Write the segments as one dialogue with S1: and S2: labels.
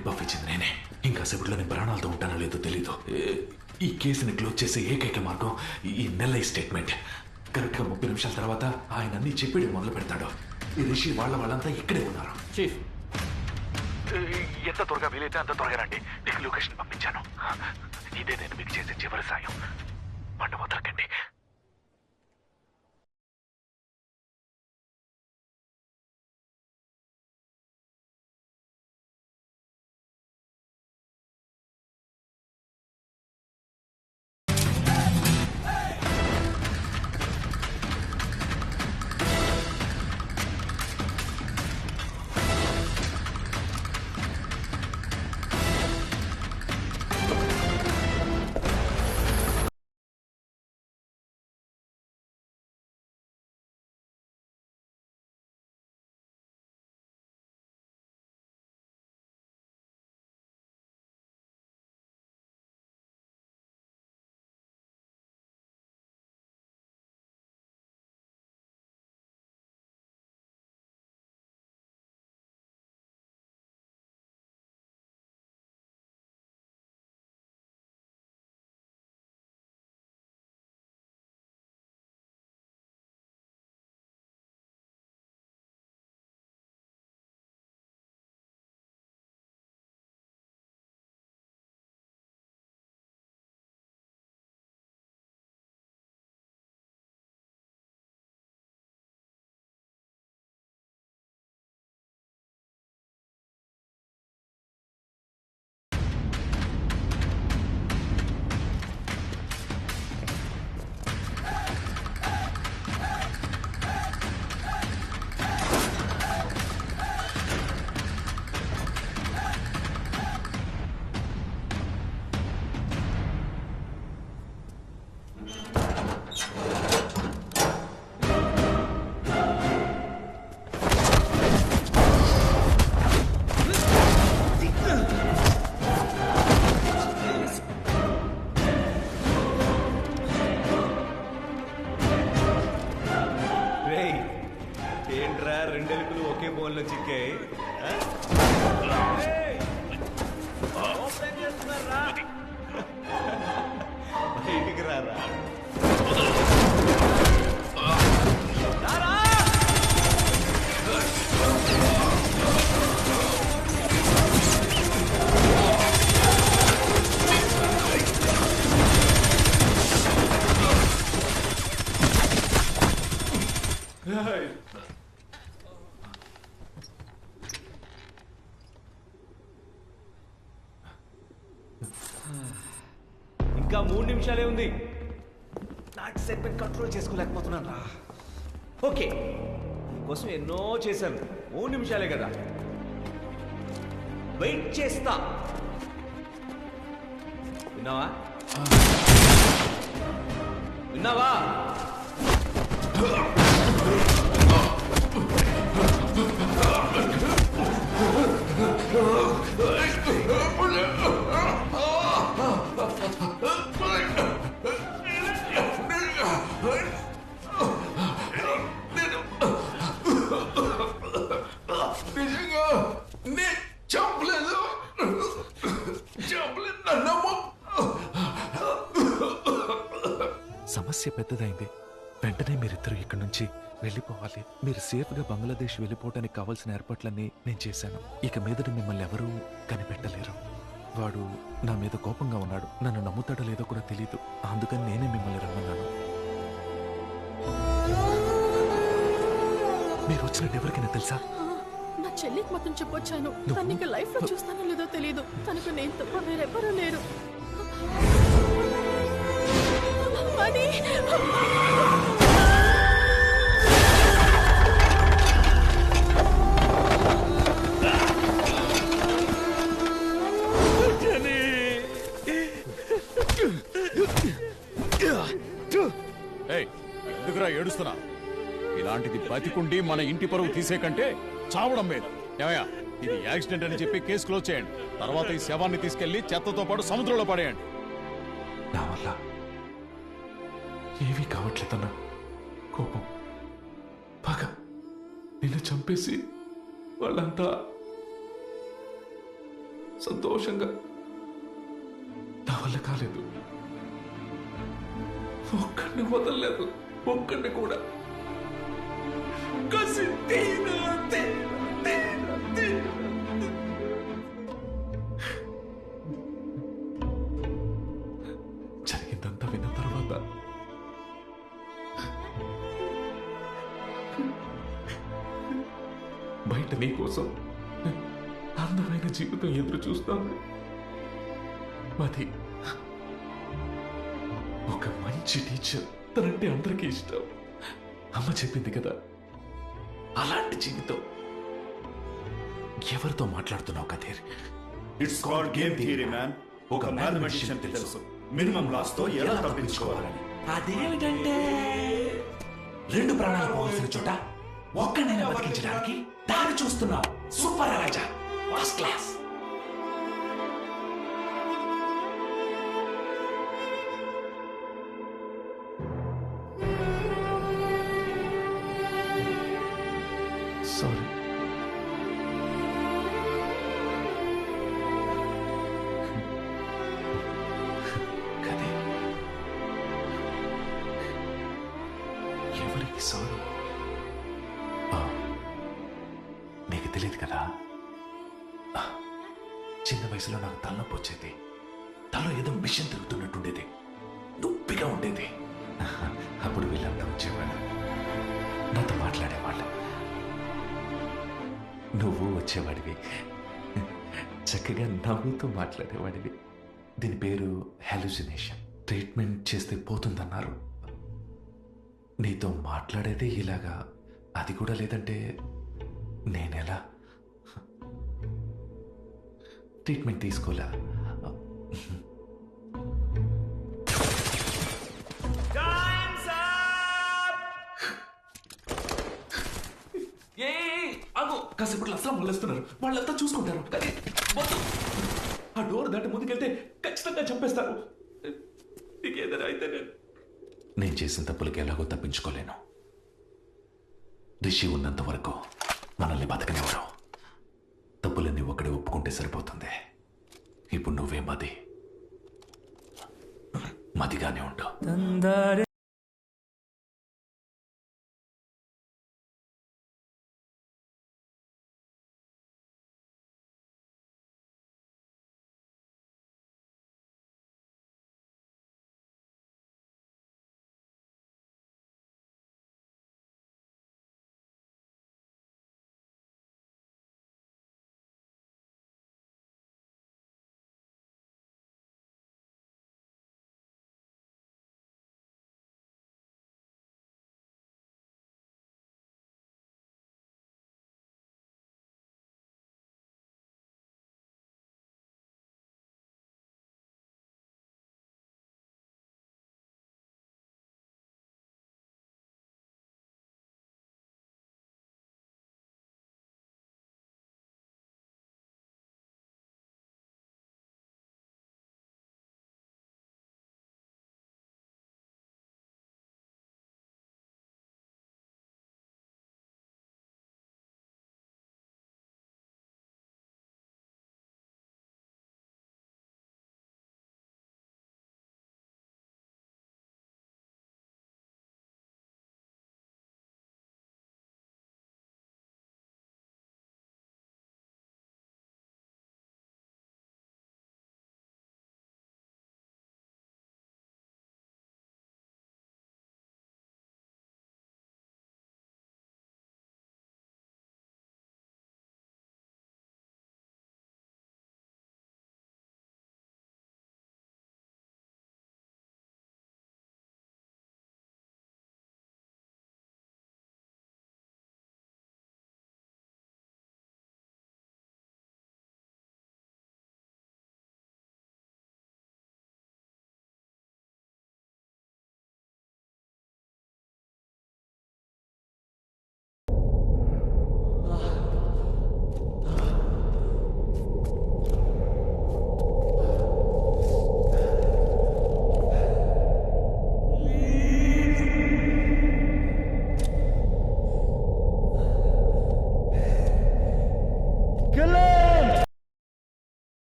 S1: Tip of ఇచ్చింది నేనే. ఇంకా సేపట్లో నేను ప్రాణాలతో ఉంటానో లేదో తెలీదు. ఈ కేసుని క్లోజ్ చేసే ఏకైక మార్గం ఈ- ఈ నెల ఈ స్టేట్మెంట్. కరెక్ట్గా ముప్పై నిమిషాల తర్వాత ఆయన అన్ని చెప్పేది మొదలు పెడతాడు. ఈ రిషి వాళ్ళ వాళ్ళంతా ఇక్కడే ఉన్నారు.
S2: చీఫ్.
S1: ఎంత త్వరగా వీలైతే అంత త్వరగా రండి. మీకు లొకేషన్ పంపించాను. ఇదే నేను మీకు చేసే చివరి సాయం. పండు
S3: ఏంట్రా రెండెలుకలు ఒకే బోన్లో చిక్కాయి? బయటికి రారా! నిమిషాలే ఉంది. నాకు సెగ్మెంట్ కంట్రోల్ చేసుకోలేకపోతున్నాను రా. ఓకే కోసం ఎన్నో చేశాను. మూడు నిమిషాలే కదా. వెయిట్ చేస్తా. విన్నావా? విన్నావా?
S1: పెద్దదైంది. వెంటనే మీరిద్దరూ ఇక్కడి నుంచి వెళ్ళిపోవాలి. మీరు సేఫ్గా బంగ్లాదేశ్ వెళ్ళిపోవడానికి కావాల్సిన ఏర్పాట్లన్నీ నేను చేశాను. ఇక మీదట మిమ్మల్ని ఎవరూ కనిపెట్టలేరు. వాడు నా మీద కోపంగా ఉన్నాడు. నన్ను నమ్ముతాడో లేదో కూడా తెలియదు అందుకని నేనే మిమ్మల్ని రమ్మన్నాను. మీరు వచ్చినట్టు ఎవరికైనా తెలుసా?
S4: నా చెల్లికి మొత్తం చెప్పొచ్చాను.
S1: నువ్వు?
S4: తను ఇక లైఫ్లో చూస్తానో లేదో తెలియదు తనకు నేను తప్ప వేరెవ్వరూ లేరు.
S5: ఏయ్ ఎందుకురా ఏడుస్తున్నా? ఇలాంటిది బతికుండి మన ఇంటి పరువు తీసే కంటే చావడం మీద ఏమయ్యా ఇది యాక్సిడెంట్ అని చెప్పి కేసు క్లోజ్ చేయండి. తర్వాత ఈ శవాన్ని తీసుకెళ్ళి చెత్తతో పాటు సముద్రంలో పడేయండి.
S1: నా వల్ల ఏమీ కావట్లేదన్న కోపం. పగ నిన్ను చంపేసి వాళ్ళంతా సంతోషంగా నా వల్ల కాలేదు. ఒక్కడిని వదలలేదు. ఒక్కడిని కూడా. కసి తీరా, బయట నీ కోసం అందమైన జీవితం ఎదురు చూస్తాను. అది ఒక మంచి టీచర్ తనంటే అందరికీ ఇష్టం. అమ్మ చెప్పింది కదా అలాంటి జీవితం ఎవరితో మాట్లాడుతున్నావు Kathir?
S2: It's called game theory man ఒక మ్యాథమెటిషియన్ తెలుసు. మినిమం లాస్తో ఎలా తప్పించుకోవాలని
S6: అదేమిటంటే రెండు ప్రాణాలు పోవాల్సిన చోట ఒక్కడైనా బతికించడానికి దారి చూస్తున్నావు super Raja first class
S1: sorry వయసులో నాకు తలనొప్పి వచ్చేది. తలలో ఏదో మిషన్ తిరుగుతున్నట్టుండేది. నొప్పిగా ఉండేది. అప్పుడు వీళ్ళంతా వచ్చేవాళ్ళు. నాతో మాట్లాడేవాళ్ళు. నువ్వు వచ్చేవాడివి. చక్కగా నవ్వుతూ మాట్లాడేవాడివి. దీని పేరు హాలుసినేషన్ ట్రీట్మెంట్ చేస్తే పోతుందన్నారు. నీతో మాట్లాడేదే ఇలాగా. అది కూడా లేదంటే నేనెలా? ట్రీట్మెంట్ తీసుకోలే. కాసేపట్లో అసలు వాళ్ళంతా చూసుకుంటారు. ఆ డోర్ దాటి ముందుకెళ్తే ఖచ్చితంగా చంపేస్తారు. నీకేదైనా అయితే నేను నేను చేసిన తప్పులకి ఎలాగో తప్పించుకోలేను. రిషి ఉన్నంత వరకు మనల్ని బతకనివ్వరు. ఉంటే సరిపోతుంది. ఇప్పుడు నువ్వే మది? మదిగానే ఉండు.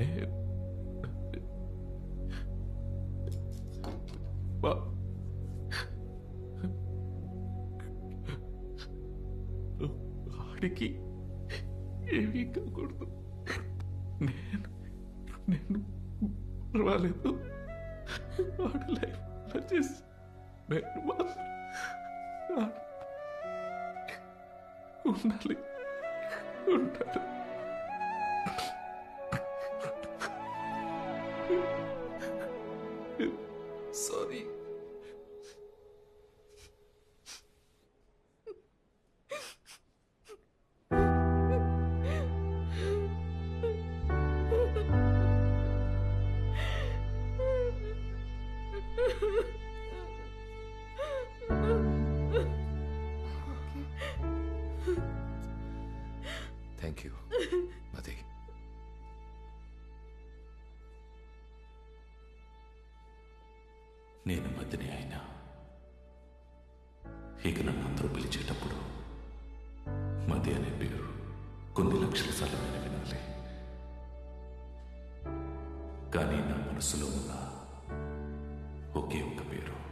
S1: నేను వా- వాడికి ఏమీ కాకూడదు. నేను నేను పర్వాలేదు. వాడు లైఫ్ చేసి నేను మాత్రం ఉండాలి. ఉండాలి.
S7: థ్యాంక్ యూ
S6: నేను మధ్యని అయినా ఇక నన్ను అందరూ పిలిచేటప్పుడు మధ్య అనే పేరు కొన్ని లక్షల సార్లు నేను వినాలి. కానీ నా మనసులో ఉన్న ఒకే ఒక పేరు.